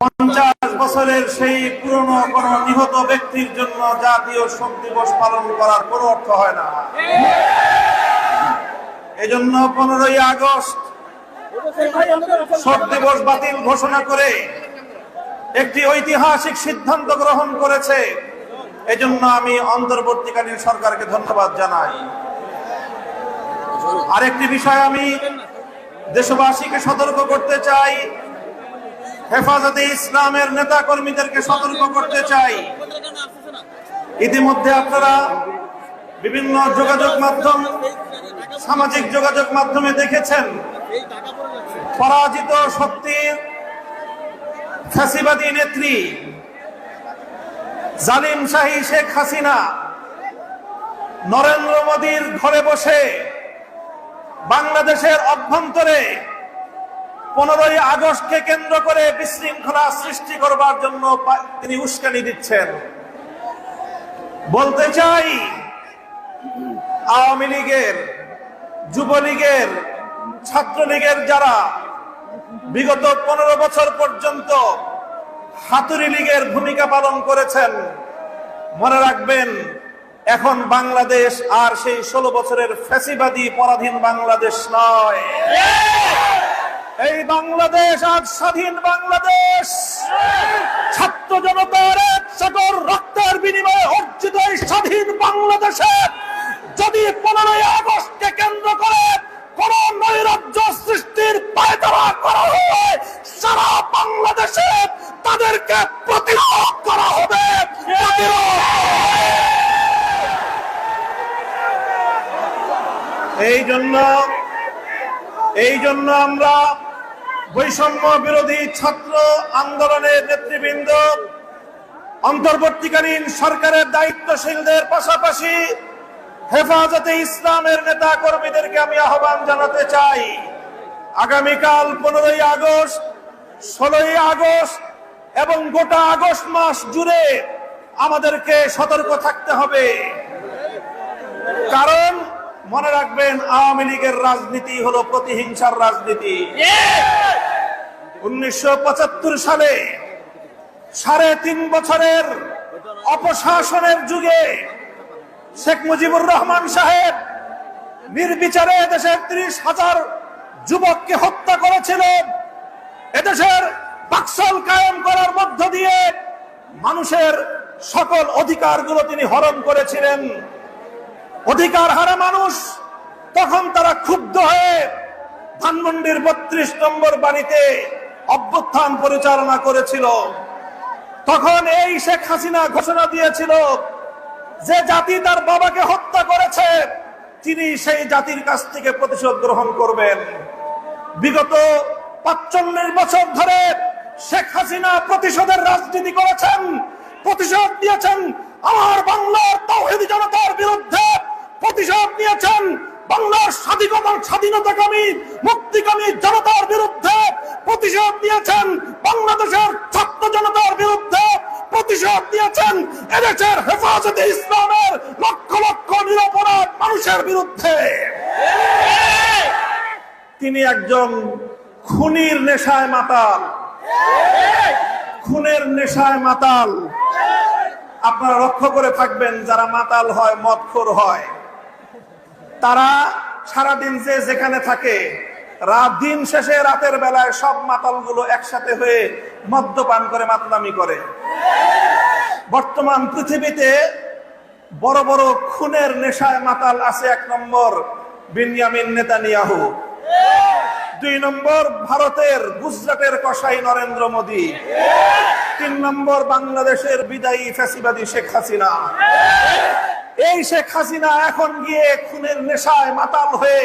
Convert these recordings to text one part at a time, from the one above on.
পঞ্চাশ বছরের সেই পুরনো কোন নিহত ব্যক্তির জন্য জাতীয় শোক দিবস পালন করার কোনো অর্থ হয় না। এজন্য পনেরোই আগস্ট শোক দিবস বাতিল ঘোষণা করে একটি ঐতিহাসিক সিদ্ধান্ত গ্রহণ করেছে। এজন্য আমি অন্তর্বর্তীকালীন সরকারকে ধন্যবাদ জানাই। আরেকটি বিষয় আমি দেশবাসীকে সতর্ক করতে চাই। হেফাজতে ইসলামের নেতা কর্মীদেরকে সতর্ক করতে চাই। ইতিমধ্যে আপনারা বিভিন্ন যোগাযোগ মাধ্যম, সামাজিক যোগাযোগ মাধ্যমে দেখেছেন, পরাজিত শক্তির ফ্যাসিবাদী নেত্রী জালিম শাহী শেখ হাসিনা নরেন্দ্র মোদীর ঘরে বসে বাংলাদেশের অভ্যন্তরে পনেরোই আগস্টকে কেন্দ্র করে বিশৃঙ্খলা সৃষ্টি করবার জন্য তিনি উস্কানি দিচ্ছেন। বলতে চাই, আওয়ামী লীগের, যুবলীগের, ছাত্রলীগের যারা বিগত পনেরো বছর পর্যন্ত হাতুরি লীগের ভূমিকা পালন করেছেন, মনে রাখবেন, এখন বাংলাদেশ আর সেই ষোলো বছরের ফ্যাসিবাদী পরাধীন বাংলাদেশ নয়। এই বাংলাদেশ আজ স্বাধীন বাংলাদেশ। ছাত্র জনতার এক সকল রক্তের বিনিময়ে অর্জিত এই স্বাধীন বাংলাদেশে যদি পনেরোই আগস্টকে কেন্দ্র করে কোন নৈরাজ্য সৃষ্টির পায়তারা করা হয় সারা বাংলাদেশে তাদেরকে প্রতিরোধ করা হবে। এই জন্য এই জন্য আমরা বৈষম্য বিরোধী ছাত্র আন্দোলনের নেতৃবৃন্দ, অন্তর্বর্তীকালীন সরকারের দায়িত্বশীলদের পাশাপাশি হেফাজতে ইসলামের নেতা কর্মীদেরকে আমি আহ্বান জানাতে চাই। আগামীকাল পনেরোই আগস্ট, ষোলোই আগস্ট এবং গোটা আগস্ট মাস জুড়ে আমাদেরকে সতর্ক থাকতে হবে। কারণ মনে রাখবেন, আওয়ামী লীগের রাজনীতি হলো প্রতিহিংসার রাজনীতি। উনিশশো পঁচাত্তর সালে সাড়ে তিন বছরের অপশাসনের যুগে শেখ মুজিবুর রহমান সাহেব নির্বিচারে দেশের ত্রিশ হাজার যুবককে হত্যা করেছিলেন। এদেশের বাকসল কায়েম করার মধ্য দিয়ে মানুষের সকল অধিকারগুলো তিনি হরণ করেছিলেন। অধিকার হারা মানুষ, তখন তারা ক্ষুব্ধ হয়ে ধানমন্ডির বত্রিশ নম্বর বাড়িতে অভ্যুত্থান পরিচালনা করেছিল। তখন এই শেখ হাসিনা ঘোষণা দিয়েছিল যে জাতি তার বাবাকে হত্যা করেছে, তিনি সেই জাতির কাছ থেকে প্রতিশোধ গ্রহণ করবেন। বিগত পাঁচচল্লিশ বছর ধরে শেখ হাসিনা প্রতিশোধের রাজনীতি করেছেন, প্রতিশোধ দিয়েছেন আমার বাংলার তৌহিদি জনতার বিরুদ্ধে নিয়েছেন বাংলার স্বাধীনতা স্বাধীনতাকামী, মুক্তিকামী জনতার বিরুদ্ধে প্রতিশোধ দিয়েছেন বাংলাদেশের ছাত্র জনতার বিরুদ্ধে প্রতিশোধ দিয়েছেন এদেশের হেফাজতে ইসলামের লক্ষ লক্ষ নিরপরাধ মানুষের বিরুদ্ধে। তিনি একজন খুনির নেশায় মাতাল। খুনের নেশায় মাতাল। আপনারা লক্ষ্য করে থাকবেন, যারা মাতাল হয়, মদখোর হয়। তারা সারাদিন যে যেখানে থাকে, রাত দিন শেষে রাতের বেলায় সব মাতালগুলো একসাথে হয়ে মদ্যপান করে, মাতলামি করে। বর্তমান পৃথিবীতে বড় বড় খুনের নেশায় মাতাল আছে এক নম্বর বিনিয়ামিন নেতানিয়াহু। দুই নম্বর ভারতের গুজরাটের কসাই নরেন্দ্র মোদী। তিন নম্বর বাংলাদেশের বিদায়ী ফ্যাসিবাদী শেখ হাসিনা। এই শেখ হাসিনা এখন গিয়ে খুনের নেশায় মাতাল হয়ে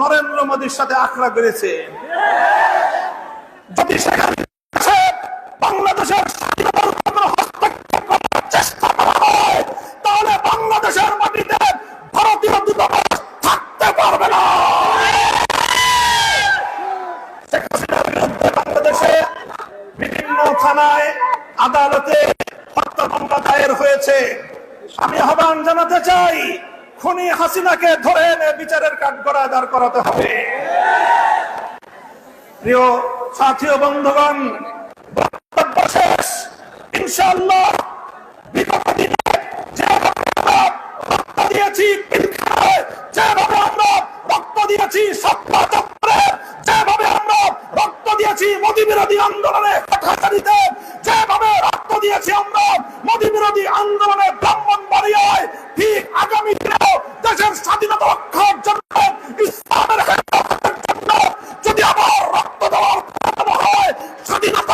নরেন্দ্র মোদীর সাথে আখড়া বেড়েছে। যদি শেখ আহ্বান জানাতে চাই, খুনি হাসিনাকে ধরে এনে বিচারের কাঠগড়ায় দাঁড় করাতে হবে। প্রিয় সাথী ও বন্ধুগণ বিগত দিনে যেভাবে আমরা রক্ত দিয়েছি যেভাবে আমরা রক্ত দিয়েছি মোদী বিরোধী আন্দোলনে হাটাহাটিতে যেভাবে রক্ত দিয়েছি আমরা মোদী বিরোধী আন্দোলনে Sobe na porta.